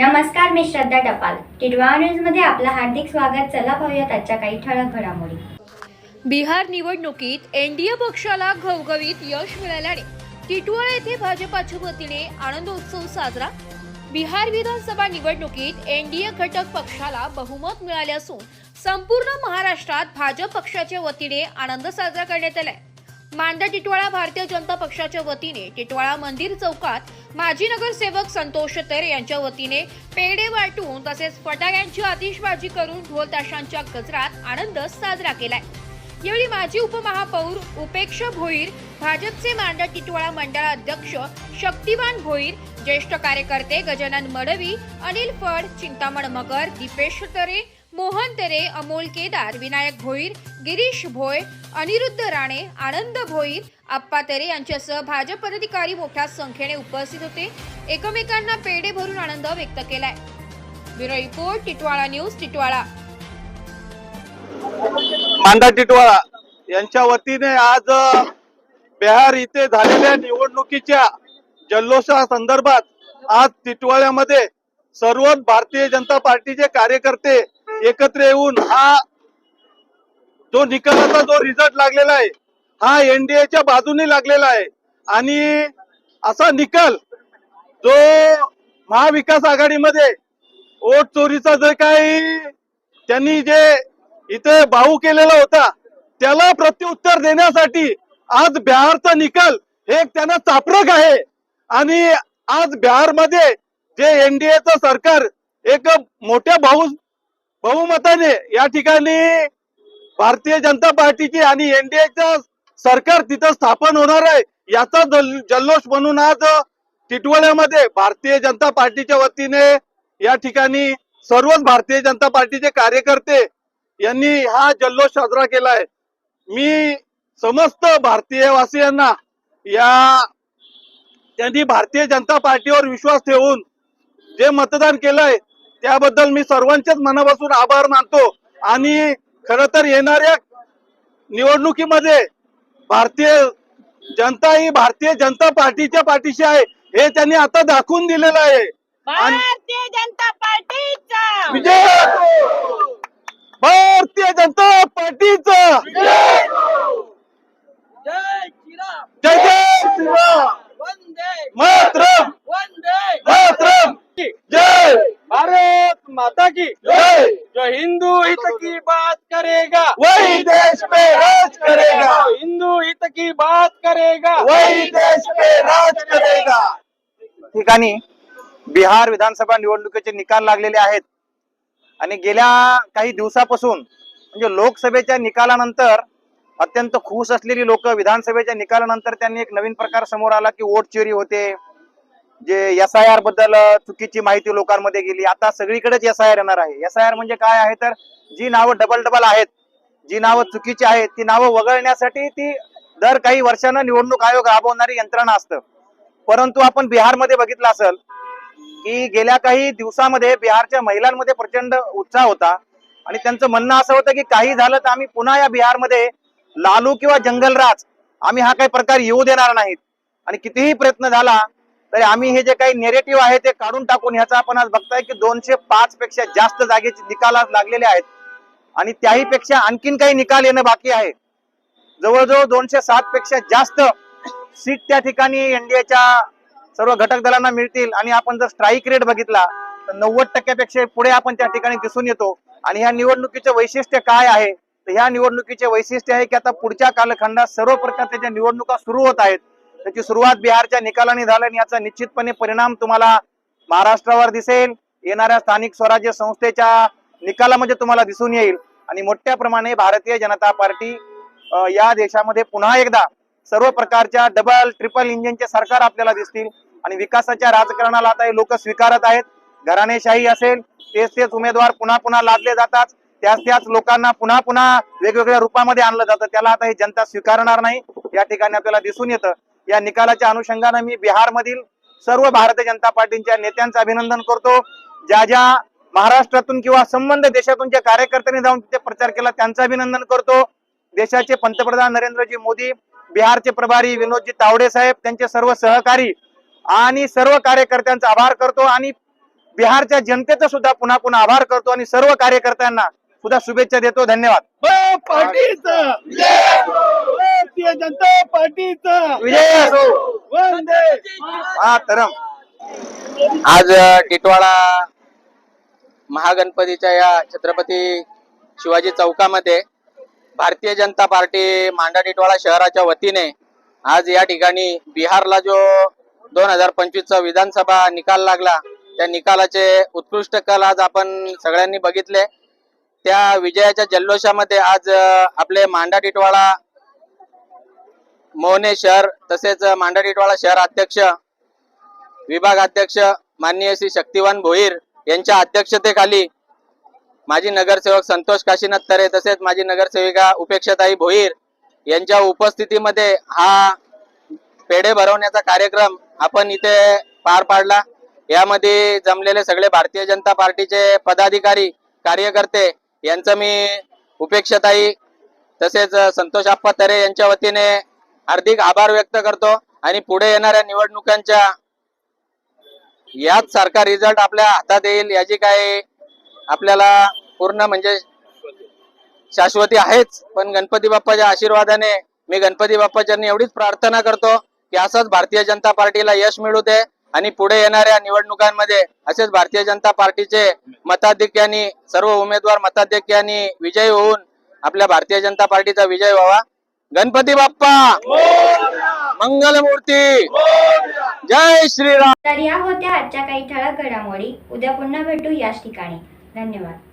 नमस्कार मी श्रद्धा टपाल. टिडवा न्यूजमध्ये आपलं हार्दिक स्वागत. चला पाहूयात आजच्या काही ठळक घडामोडी. बिहार निवडणुकीत एनडीए पक्षाला घवघवीत यश मिळाल्याने टिटवाळा येथे भाजपाच्या वतीने आनंदोत्सव साजरा. बिहार विधानसभा निवडणुकीत एनडीए घटक पक्षाला बहुमत मिळाले असून संपूर्ण महाराष्ट्रात भाजप पक्षाच्या वतीने आनंद साजरा करण्यात आलाय. मांदा टिटवाळा भारतीय जनता पक्षाच्या वतीने टिटवाळा मंदिर चौकात माजी नगरसेवक संतोष तर यांच्या वतीने पेढे वाटून तसेच फटाक्यांची आतिषबाजी करून ढोल ताशांच्या गजरात आनंद साजरा केलाय. यावेळी माजी उपमहापौर उपेक्षा भोईर भाजपचे मांडा टिटवाळा मंडळ अध्यक्ष शक्तिवान भोईर ज्येष्ठ कार्यकर्ते गजानन मडवी अनिल फड चिंतामण मगर दीपेश तरे मोहन तेरे अमोल केदार विनायक भोईर गिरीश भोय अनिरुद्ध राणे आनंद भोईर आप्पा तेरे यांच्यासह भाजप पदाधिकारी मोठ्या संख्येने उपस्थित होते. एकमेकांना पेढे भरून आनंद व्यक्त केलाय. Bureau report Titwala news Titwala. Manda Titwala यांच्या वतीने आज बिहार इथे झालेल्या निवडणुकीच्या जल्लोषा संदर्भात आज टिटवाळ्यामध्ये सर्वच भारतीय जनता पार्टीचे कार्यकर्ते एकत्र येऊन हा जो निकालाचा जो रिझल्ट लागलेला आहे हा एनडीएच्या बाजूने लागलेला आहे. आणि असा निकाल जो महाविकास आघाडीमध्ये वोट चोरीचा जे काही त्यांनी जे इथे भाऊ केलेला होता त्याला प्रत्युत्तर देण्यासाठी आज बिहारचा निकाल हे त्यांना चापरक आहे. आणि आज बिहारमध्ये जे एनडीएचं सरकार एक मोठ्या भाऊ बहुमताने या ठिकाणी भारतीय जनता पार्टीची आणि एनडीएचं सरकार तिथं स्थापन होणार आहे याचा जल्लोष म्हणून आज टिटवळ्यामध्ये भारतीय जनता पार्टीच्या वतीने या ठिकाणी सर्वच भारतीय जनता पार्टीचे कार्यकर्ते यांनी हा जल्लोष साजरा केला आहे मी समस्त भारतीय वासियांना या त्यांनी भारतीय जनता पार्टीवर विश्वास ठेवून जे मतदान केलंय त्याबद्दल मी सर्वांचेच मनापासून आभार मानतो. आणि खर तर येणाऱ्या निवडणुकीमध्ये भारतीय जनता ही भारतीय जनता पार्टीच्या पाठीशी आहे. हे त्यांनी आता दाखवून दिलेलं आहे. भारतीय जनता पार्टीचा! विजय! भारतीय जनता पार्टीचा! जय जय जय श्रीराम वंदे मातरम वंदे मातरम जय भारत माता की जय जो हिंदू हित की बात करेगा वही देश पे राज करेगा जो हिंदू हित की बात करेगा। वही देश पे राज करेगा। ठिकाणी बिहार विधानसभा निवडणुकीचे निकाल लागलेले आहेत. आणि गेल्या काही दिवसापासून म्हणजे लोकसभेच्या निकालानंतर अत्यंत खुश असलेली लोक विधानसभेच्या निकालानंतर त्यांनी एक नवीन प्रकार समोर आला की वोट चोरी होते. जे एस आय आरबद्दल चुकीची माहिती लोकांमध्ये गेली. आता सगळीकडेच एस आय आर येणार आहे. एस आय आर म्हणजे काय आहे तर जी नावं डबल डबल आहेत जी नावं चुकीची आहेत ती नावं वगळण्यासाठी ती दर काही वर्षानं निवडणूक आयोग राबवणारी यंत्रणा असतं. परंतु आपण बिहारमध्ये बघितलं असेल की गेल्या काही दिवसामध्ये बिहारच्या महिलांमध्ये प्रचंड उत्साह होता. आणि त्यांचं म्हणणं असं होतं की काही झालं तर आम्ही पुन्हा या बिहारमध्ये लालू किंवा जंगलराज आम्ही हा काही प्रकार येऊ देणार नाहीत. आणि कितीही प्रयत्न झाला तरी आम्ही हे जे काही नेरेटिव्ह आहे ते काढून टाकून ह्याचा आपण आज बघताय की दोनशे पाच पेक्षा जास्त जागेचे निकाल आज लागलेले आहेत. आणि त्याही पेक्षा आणखीन काही निकाल येणं बाकी आहे. जवळजवळ दोनशे सात पेक्षा जास्त सीट त्या ठिकाणी एनडीएच्या सर्व घटक दलांना मिळतील. आणि आपण जर स्ट्राईक रेट बघितला तर नव्वद टक्क्यापेक्षा पुढे आपण त्या ठिकाणी दिसून येतो. आणि ह्या निवडणुकीचे वैशिष्ट्य काय आहे? तर ह्या निवडणुकीचे वैशिष्ट्य आहे की आता पुढच्या कालखंडात सर्व प्रकारच्या ज्या निवडणुका सुरू होत आहेत. त्याची सुरुवात बिहारच्या निकालाने झाली आणि याचा निश्चितपणे परिणाम तुम्हाला महाराष्ट्रावर दिसेल. येणाऱ्या स्थानिक स्वराज्य संस्थेच्या निकालामध्ये तुम्हाला दिसून येईल. आणि मोठ्या प्रमाणे भारतीय जनता पार्टी या देशामध्ये पुन्हा एकदा सर्व प्रकारच्या डबल ट्रिपल इंजिनचे सरकार आपल्याला दिसतील. आणि विकासाच्या राजकारणाला आता हे लोक स्वीकारत आहेत. घराणेशाही असेल तेच तेच उमेदवार पुन्हा पुन्हा लादले जातात. त्याच त्याच लोकांना पुन्हा पुन्हा वेगवेगळ्या रूपामध्ये आणलं जातं. त्याला आता ही जनता स्वीकारणार नाही. या ठिकाणी आपल्याला दिसून येतं. या निकालाच्या अनुषंगानं मी बिहारमधील सर्व भारतीय जनता पार्टीच्या नेत्यांचं अभिनंदन करतो. ज्या ज्या महाराष्ट्रातून किंवा संबंध देशातून ज्या कार्यकर्त्यांनी जाऊन तिथे प्रचार केला त्यांचं अभिनंदन करतो. देशाचे पंतप्रधान नरेंद्रजी मोदी बिहारचे प्रभारी विनोदजी तावडे साहेब त्यांचे सर्व सहकारी आणि सर्व कार्यकर्त्यांचा आभार करतो आणि बिहारच्या जनतेचं सुद्धा पुन्हा पुन्हा आभार करतो आणि सर्व कार्यकर्त्यांना सुद्धा शुभेच्छा देतो. धन्यवाद. पार्टीचा भारतीय जनता पार्टीचा. विजय असो. वंदे मातरम. आज टिटवाळा महागणपतीच्या या छत्रपती शिवाजी चौकामध्ये भारतीय जनता पार्टी मांडाटिटवाडा शहराच्या वतीने आज या ठिकाणी बिहारला जो दोन हजार पंचवीसचा विधानसभा निकाल लागला त्या निकालाचे उत्कृष्ट कल आज आपण सगळ्यांनी बघितले. त्या विजयाच्या जल्लोषामध्ये आज आपले मांडाटिटवाडा मोहने शहर तसेच मांडाटिटवाडा शहर अध्यक्ष विभाग अध्यक्ष माननीय श्री शक्तिवान भोईर यांच्या अध्यक्षतेखाली माजी नगरसेवक संतोष काशीनाथ तरे तसेच माजी नगरसेविका उपेक्षाताई भोईर यांच्या उपस्थितीमध्ये हा पेढे भरवण्याचा कार्यक्रम आपण इथे पार पाडला. यामध्ये जमलेले सगळे भारतीय जनता पार्टीचे पदाधिकारी कार्यकर्ते यांचं मी उपेक्षाताई तसेच संतोष आप्पा तरे यांच्या वतीने हार्दिक आभार व्यक्त करतो आणि पुढे येणाऱ्या निवडणुकांच्या याच सारखा रिझल्ट आपल्या हातात येईल याची काही आपल्याला पूर्ण म्हणजे शाश्वती आहेच पण गणपती बाप्पाच्या आशीर्वादाने मी गणपती बाप्पाच्या एवढीच प्रार्थना करतो की असंच भारतीय जनता पार्टीला यश मिळू दे आणि पुढे येणाऱ्या निवडणुकांमध्ये असेच भारतीय जनता पार्टीचे मताधिक्यांनी सर्व उमेदवार मताधिक्यांनी विजयी होऊन आपल्या भारतीय जनता पार्टीचा विजय व्हावा. गणपती बाप्पा! मंगलमूर्ती! जय श्रीराम! तर या होत्या आजच्या काही ठळक घडामोडी. उद्या पुन्हा भेटू याच ठिकाणी. धन्यवाद.